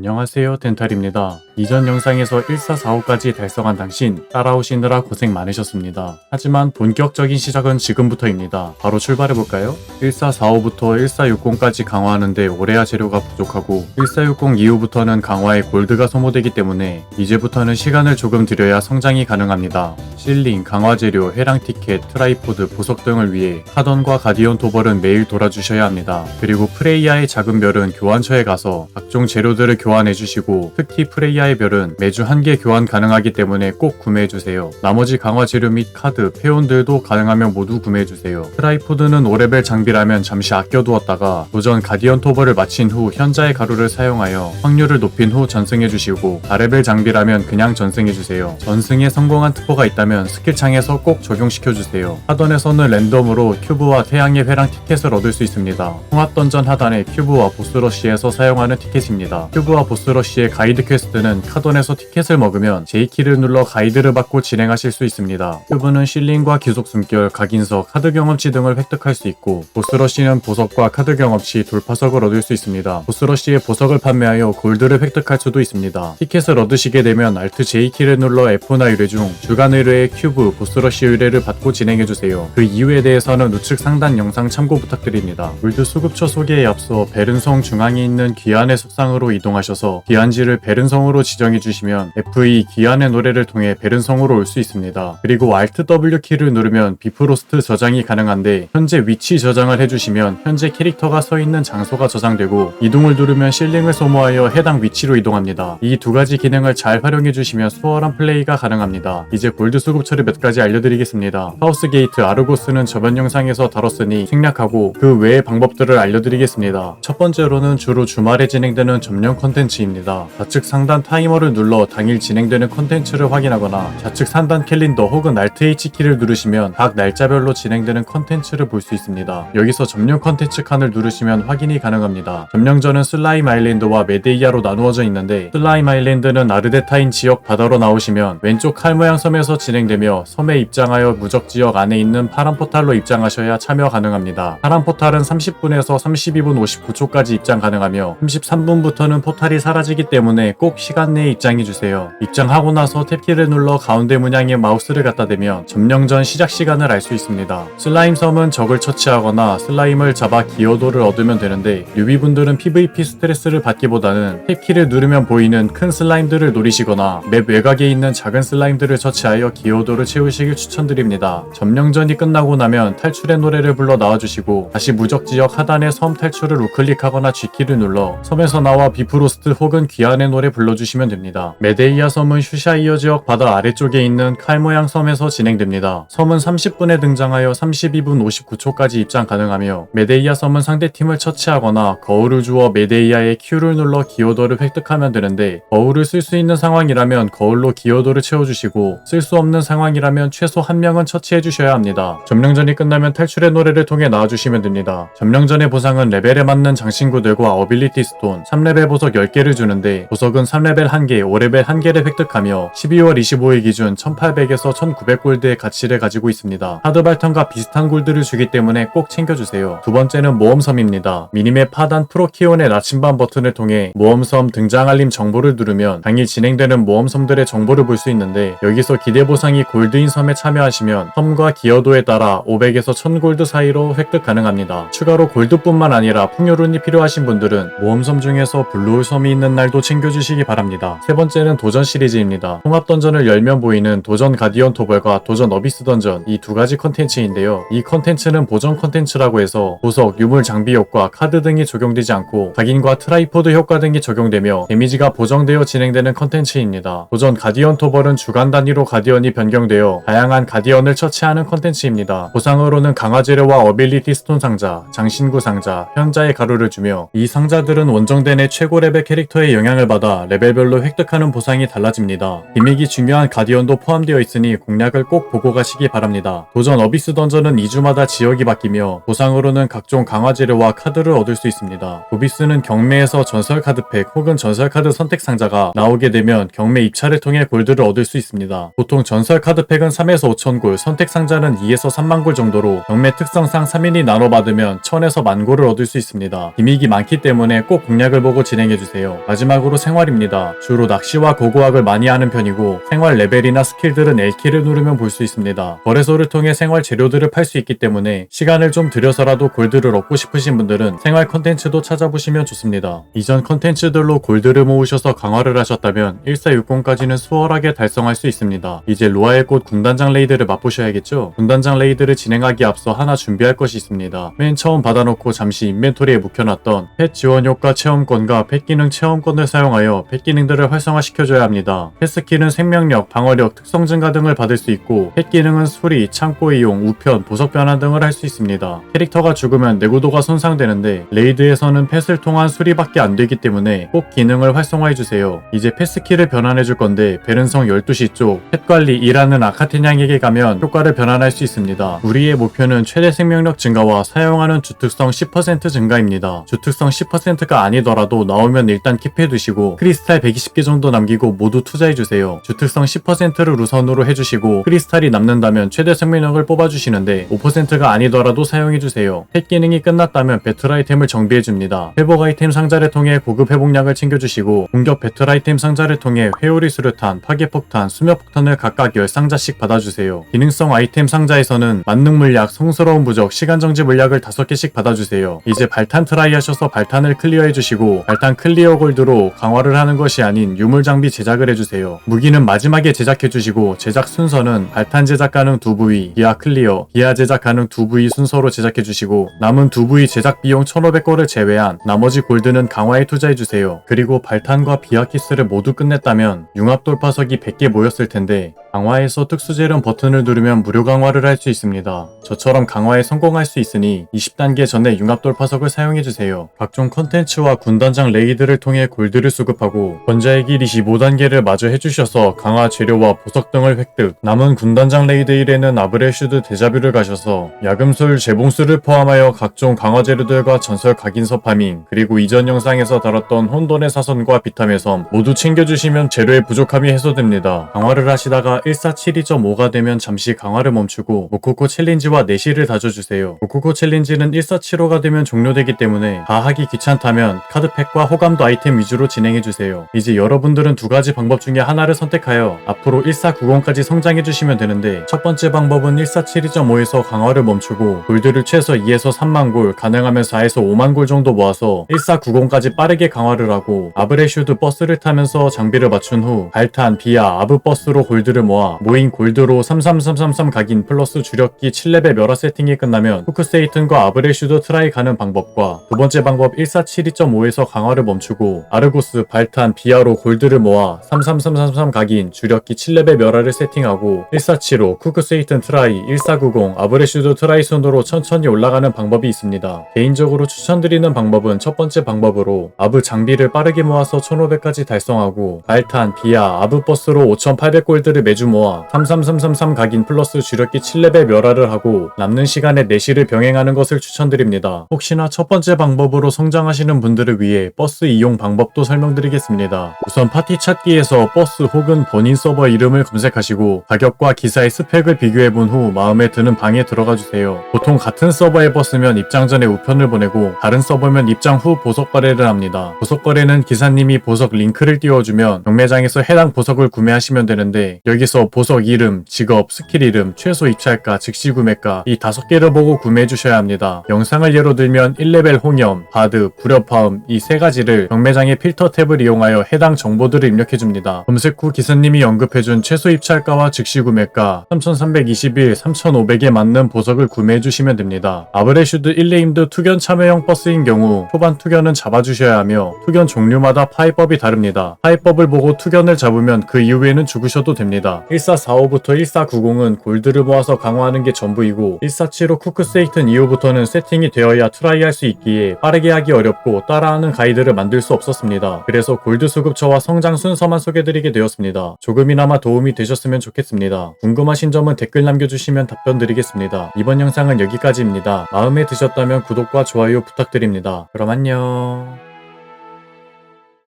안녕하세요 덴탈입니다. 이전 영상에서 1445까지 달성한 당신 따라오시느라 고생 많으셨습니다. 하지만 본격적인 시작은 지금부터입니다. 바로 출발해볼까요? 1445부터 1460까지 강화하는데 오레아 재료가 부족하고 1460 이후부터는 강화에 골드가 소모되기 때문에 이제부터는 시간을 조금 들여야 성장이 가능합니다. 실링, 강화 재료, 해랑 티켓, 트라이포드, 보석 등을 위해 카던과 가디언 도벌은 매일 돌아주셔야 합니다. 그리고 프레이야의 작은 별은 교환처에 가서 각종 재료들을 교환 해주시고 특히 프레이야의 별은 매주 한 개 교환 가능하기 때문에 꼭 구매해주세요. 나머지 강화 재료 및 카드, 페온들도 가능하면 모두 구매해주세요. 트라이포드는 5레벨 장비라면 잠시 아껴두었다가 도전 가디언 토벌을 마친 후 현자의 가루를 사용하여 확률을 높인 후 전승해주시고 4레벨 장비라면 그냥 전승해주세요. 전승에 성공한 특보가 있다면 스킬창에서 꼭 적용시켜주세요. 하던에서는 랜덤으로 큐브와 태양의 회랑 티켓을 얻을 수 있습니다. 통합던전 하단의 큐브와 보스러시에서 사용하는 티켓입니다. 큐브 와 보스러시의 가이드 퀘스트는 카돈에서 티켓을 먹으면 J키를 눌러 가이드를 받고 진행하실 수 있습니다. 큐브는 실링과 기속 숨결, 각인석, 카드 경험치 등을 획득할 수 있고 보스러시는 보석과 카드 경험치, 돌파석을 얻을 수 있습니다. 보스러시의 보석을 판매하여 골드를 획득할 수도 있습니다. 티켓을 얻으시게 되면 Alt J키를 눌러 F나 의뢰 중 주간 의뢰의 큐브, 보스러시 의뢰를 받고 진행해주세요. 그 이유에 대해서는 우측 상단 영상 참고 부탁드립니다. 물드 수급처 소개에 앞서 베른성 중앙에 있는 귀환의 석상으로 이동하 셔서 귀환지를 베른성으로 지정해 주시면 FE 귀환의 노래를 통해 베른성으로 올 수 있습니다. 그리고 Alt W 키를 누르면 비프로스트 저장이 가능한데 현재 위치 저장을 해주시면 현재 캐릭터가 서 있는 장소가 저장되고 이동을 누르면 실링을 소모하여 해당 위치로 이동합니다. 이 두 가지 기능을 잘 활용해 주시면 수월한 플레이가 가능합니다. 이제 골드 수급처를 몇 가지 알려드리겠습니다. 하우스 게이트 아르고스는 저번 영상에서 다뤘으니 생략하고 그 외의 방법들을 알려드리겠습니다. 첫 번째로는 주로 주말에 진행되는 점령 컨 텐츠입니다. 좌측 상단 타이머를 눌러 당일 진행되는 컨텐츠를 확인하거나 좌측 상단 캘린더 혹은 Alt H키를 누르시면 각 날짜별로 진행되는 컨텐츠를 볼 수 있습니다. 여기서 점령 컨텐츠 칸을 누르시면 확인이 가능합니다. 점령전은 슬라임 아일랜드와 메데이아로 나누어져 있는데 슬라임 아일랜드는 아르데타인 지역 바다로 나오시면 왼쪽 칼 모양 섬에서 진행되며 섬에 입장하여 무적 지역 안에 있는 파란 포탈로 입장하셔야 참여 가능합니다. 파란 포탈은 30분에서 32분 59초까지 입장 가능하며 33분부터는 포탈 이 사라지기 때문에 꼭 시간 내에 입장해주세요. 입장하고 나서 탭키를 눌러 가운데 문양에 마우스를 갖다 대면 점령 전 시작 시간을 알 수 있습니다. 슬라임 섬은 적을 처치하거나 슬라임을 잡아 기여도를 얻으면 되는데 뉴비분들은 PVP 스트레스를 받기보다는 탭키를 누르면 보이는 큰 슬라임들을 노리시거나 맵 외곽에 있는 작은 슬라임들을 처치하여 기여도를 채우시길 추천드립니다. 점령 전이 끝나고 나면 탈출의 노래를 불러 나와주시고 다시 무적 지역 하단의 섬 탈출을 우클릭하거나 G키를 눌러 섬에서 나와 비프로 스트 혹은 귀환의 노래 불러주시면 됩니다. 메데이아 섬은 슈샤이어 지역 바다 아래쪽에 있는 칼 모양 섬에서 진행됩니다. 섬은 30분에 등장하여 32분 59초까지 입장 가능하며 메데이아 섬은 상대팀을 처치하거나 거울을 주어 메데이아의 Q를 눌러 기여도를 획득하면 되는데 거울을 쓸 수 있는 상황이라면 거울로 기여도를 채워주시고 쓸 수 없는 상황이라면 최소 한 명은 처치해 주셔야 합니다. 점령전이 끝나면 탈출의 노래를 통해 나와주시면 됩니다. 점령전의 보상은 레벨에 맞는 장신구 들과 어빌리티 스톤 3레벨 보석 10개를 주는데 보석은 3레벨 1개, 5레벨 1개를 획득하며 12월 25일 기준 1800에서 1900골드의 가치를 가지고 있습니다. 하드 발턴과 비슷한 골드를 주기 때문에 꼭 챙겨주세요. 두 번째는 모험섬입니다. 미니맵 하단 프로키온의 나침반 버튼을 통해 모험섬 등장 알림 정보를 누르면 당일 진행되는 모험섬들의 정보를 볼 수 있는데 여기서 기대 보상이 골드인 섬에 참여하시면 섬과 기여도에 따라 500에서 1000골드 사이로 획득 가능합니다. 추가로 골드뿐만 아니라 풍요룬이 필요하신 분들은 모험섬 중에서 블루홀 섬이 있는 날도 챙겨주시기 바랍니다. 세 번째는 도전 시리즈입니다. 통합 던전을 열면 보이는 도전 가디언 토벌과 도전 어비스 던전 이 두 가지 컨텐츠인데요. 이 컨텐츠는 보정 컨텐츠라고 해서 보석, 유물 장비 효과, 카드 등이 적용되지 않고 각인과 트라이포드 효과 등이 적용되며 데미지가 보정되어 진행되는 컨텐츠입니다. 도전 가디언 토벌은 주간 단위로 가디언이 변경되어 다양한 가디언을 처치하는 컨텐츠입니다. 보상으로는 강화 재료와 어빌리티 스톤 상자, 장신구 상자, 현자의 가루를 주며 이 상자들은 원정대 내 최고 레벨 캐릭터의 영향을 받아 레벨별로 획득하는 보상이 달라집니다. 기믹이 중요한 가디언도 포함되어 있으니 공략을 꼭 보고 가시기 바랍니다. 도전 어비스 던전은 2주마다 지역이 바뀌며 보상으로는 각종 강화 재료와 카드를 얻을 수 있습니다. 도비스는 경매에서 전설 카드팩 혹은 전설 카드 선택 상자가 나오게 되면 경매 입찰을 통해 골드를 얻을 수 있습니다. 보통 전설 카드팩은 3에서 5천 골, 선택 상자는 2에서 3만 골 정도로 경매 특성상 3인이 나눠 받으면 1000에서 만 골을 얻을 수 있습니다. 기믹이 많기 때문에 꼭 공략을 보고 진행해 준비 해주세요. 마지막으로 생활입니다. 주로 낚시와 고고학을 많이 하는 편이고 생활 레벨이나 스킬들은 L키를 누르면 볼 수 있습니다. 거래소를 통해 생활 재료들을 팔 수 있기 때문에 시간을 좀 들여서라도 골드를 얻고 싶으신 분들은 생활 컨텐츠도 찾아보시면 좋습니다. 이전 컨텐츠들로 골드를 모으셔서 강화를 하셨다면 1460까지는 수월하게 달성할 수 있습니다. 이제 로아의 꽃 군단장 레이드를 맛보셔야겠죠? 군단장 레이드를 진행하기 앞서 하나 준비할 것이 있습니다. 맨 처음 받아놓고 잠시 인벤토리에 묵혀놨던 펫 지원 효과 체험권과 펫 기능 체험권을 사용하여 펫 기능들을 활성화시켜줘야 합니다. 펫 스킬은 생명력, 방어력, 특성 증가 등을 받을 수 있고 펫 기능은 수리, 창고 이용, 우편, 보석 변환 등을 할 수 있습니다. 캐릭터가 죽으면 내구도가 손상되는데 레이드에서는 펫을 통한 수리밖에 안 되기 때문에 꼭 기능을 활성화해주세요. 이제 펫 스킬을 변환해줄 건데 베른성 12시 쪽 펫 관리 일하는 아카테냥에게 가면 효과를 변환할 수 있습니다. 우리의 목표는 최대 생명력 증가와 사용하는 주특성 10% 증가입니다. 주특성 10%가 아니더라도 나오면 일단 킵해두시고 크리스탈 120개 정도 남기고 모두 투자해주세요. 주특성 10%를 우선으로 해주시고 크리스탈이 남는다면 최대 생명력을 뽑아주시는데 5%가 아니더라도 사용해주세요. 펫 기능이 끝났다면 배틀 아이템을 정비해줍니다. 회복 아이템 상자를 통해 고급 회복량을 챙겨주시고 공격 배틀 아이템 상자를 통해 회오리 수류탄, 파괴폭탄, 수면폭탄을 각각 10상자씩 받아주세요. 기능성 아이템 상자에서는 만능 물약, 성스러운 부적, 시간정지 물약을 5개씩 받아주세요. 이제 발탄 트라이 하셔서 발탄을 클리어해주시고 발탄 클리어 골드로 강화를 하는 것이 아닌 유물 장비 제작을 해주세요. 무기는 마지막에 제작해주시고 제작 순서는 발탄 제작 가능 두 부위, 기아 클리어, 기아 제작 가능 두 부위 순서로 제작해주시고 남은 두 부위 제작 비용 1500골을 제외한 나머지 골드는 강화에 투자해주세요. 그리고 발탄과 비아 키스를 모두 끝냈다면 융합 돌파석이 100개 모였을 텐데 강화에서 특수재련 버튼을 누르면 무료 강화를 할 수 있습니다. 저처럼 강화에 성공할 수 있으니 20단계 전에 융합 돌파석을 사용해주세요. 각종 컨텐츠와 군단장 레이드 를 통해 골드를 수급하고 권자의 길 25단계를 마저 해주셔서 강화 재료와 보석 등을 획득 남은 군단장 레이드 1에는 아브레슈드 데자뷰를 가셔서 야금술 재봉수를 포함하여 각종 강화 재료들과 전설 각인서 파밍 그리고 이전 영상에서 다뤘던 혼돈의 사선과 비탐의 섬 모두 챙겨주시면 재료의 부족함이 해소됩니다. 강화를 하시다가 147.2.5가 되면 잠시 강화를 멈추고 모코코 챌린지와 내시를 다져주세요. 모코코 챌린지는 147.5가 되면 종료되기 때문에 다 하기 귀찮다면 카드팩과 호감 도 아이템 위주로 진행해주세요. 이제 여러분들은 두 가지 방법 중에 하나를 선택하여 앞으로 1490까지 성장해주시면 되는데 첫 번째 방법은 147.5에서 강화를 멈추고 골드를 최소 2에서 3만 골, 가능하면 4에서 5만 골 정도 모아서 1490까지 빠르게 강화를 하고 아브레슈드 버스를 타면서 장비를 맞춘 후 발탄, 비아, 아브 버스로 골드를 모아 모인 골드로 33333 각인 플러스 주력기 7레벨 멸화 세팅이 끝나면 후크세이튼과 아브레슈드 트라이 가는 방법과 두 번째 방법 142.5에서 강화를 멈추고 아르고스, 발탄, 비아로 골드를 모아 33333 각인 주력기 7레벨 멸화를 세팅하고 147호, 쿠크세이튼 트라이, 1490, 아브레슈드 트라이 순으로 천천히 올라가는 방법이 있습니다. 개인적으로 추천드리는 방법은 첫 번째 방법으로 아브 장비를 빠르게 모아서 1500까지 달성하고 발탄, 비아, 아브 버스로 5800 골드를 매주 모아 33333 각인 플러스 주력기 7레벨 멸화를 하고 남는 시간에 내시를 병행하는 것을 추천드립니다. 혹시나 첫 번째 방법으로 성장하시는 분들을 위해 버스 이용 방법도 설명드리겠습니다. 우선 파티 찾기에서 버스 혹은 본인 서버 이름을 검색하시고 가격과 기사의 스펙을 비교해본 후 마음에 드는 방에 들어가 주세요. 보통 같은 서버의 버스면 입장 전에 우편을 보내고 다른 서버면 입장 후 보석 거래를 합니다. 보석 거래는 기사님이 보석 링크를 띄워주면 경매장에서 해당 보석을 구매하시면 되는데 여기서 보석 이름, 직업, 스킬 이름, 최소 입찰가, 즉시 구매가 이 다섯 개를 보고 구매해 주셔야 합니다. 영상을 예로 들면 1레벨 홍염, 바드, 불협화음 이 세 가지를 경매장의 필터 탭을 이용하여 해당 정보들을 입력해 줍니다. 검색 후 기사님이 언급해준 최소 입찰가와 즉시 구매가 3321, 3500에 맞는 보석을 구매해 주시면 됩니다. 아브레슈드 1레임드 투견 참여형 버스인 경우 초반 투견은 잡아주셔야 하며 투견 종류마다 파이법이 다릅니다. 파이법을 보고 투견을 잡으면 그 이후에는 죽으셔도 됩니다. 1445부터 1490은 골드를 모아서 강화하는 게 전부이고 1475 쿠크세이튼 이후부터는 세팅이 되어야 트라이할 수 있기에 빠르게 하기 어렵고 따라하는 가이드를 만들 수 없었습니다. 그래서 골드 수급처와 성장 순서만 소개드리게 되었습니다. 조금이나마 도움이 되셨으면 좋겠습니다. 궁금하신 점은 댓글 남겨주시면 답변 드리겠습니다. 이번 영상은 여기까지입니다. 마음에 드셨다면 구독과 좋아요 부탁드립니다. 그럼 안녕.